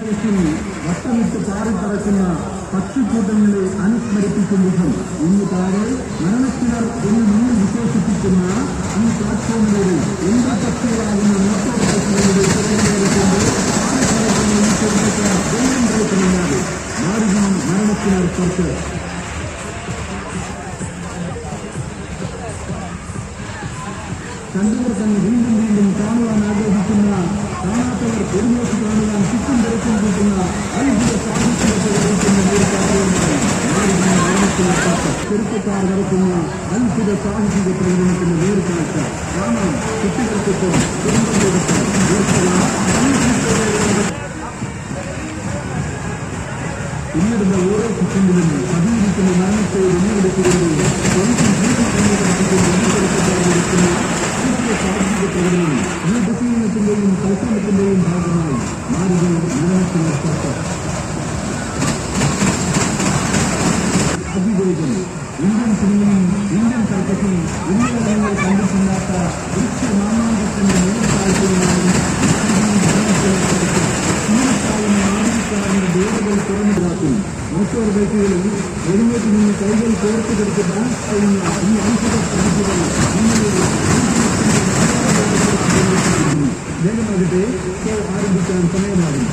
വട്ടമിട്ട് പാറിപ്പറക്കുന്ന പക്ഷിക്കൂട്ടങ്ങളെ അനുസ്മരിപ്പിക്കും വിധം ഇന്ന് താഴെ മരണത്തിനർ എന്ന് നിങ്ങൾ വിശേഷിപ്പിക്കുന്ന ഈ പ്ലാറ്റ്ഫോമിലൂടെ എന്ത് പക്ഷികളാകുന്ന മോട്ടോർ ബൈക്കുകളുടെ തിരഞ്ഞെടുക്കുമ്പോൾ ഒന്നും പ്രയത്നമില്ലാതെ മാറുകയും മരണത്തിനർ പുറത്ത് കണ്ടവർ തന്നെ വീണ്ടും വീണ്ടും കാണുവാൻ ആഗ്രഹിക്കുന്ന കാണാത്തവർ ഒരു നോക്ക് കാണുവാൻ திருப்பத்தார்களுக்கும் அல்பித சாகிசியத்தை நமக்கு வேறு காட்ட ஆனால் குட்டிகளுக்கும் இன்னிருந்த ஓரோ குட்டிகளிலும் பதிவிருக்கும் மரணத்தை வெளியிடுக்கிறது தொழில் சாகிசியத்தையும் ஈடு பாகமாய் மாறுகள் உலகத்தில் ஏற்பட்டார் അതിവേഗം ഇന്ത്യൻ സിനിമയും ഇന്ത്യൻ സർക്കസും ഇന്നലങ്ങൾ കണ്ടിട്ടില്ലാത്ത ദൃശ്യ മാമാങ്കത്തിന്റെ നേർക്കാഴ്ചയുമായി വേദികൾ തുറന്നിടാക്കും മോട്ടോർ ബൈക്കുകളിൽ എഴുന്നേറ്റ് നിന്ന് കൈകൾ കോർത്ത് കൊടുത്ത് ഡാൻസ് ചെയ്യുന്ന ഈ അത്ഭുത സാധ്യതകൾ വേഗമാകട്ടെ ഷോ ആരംഭിക്കാൻ സമയമാകും.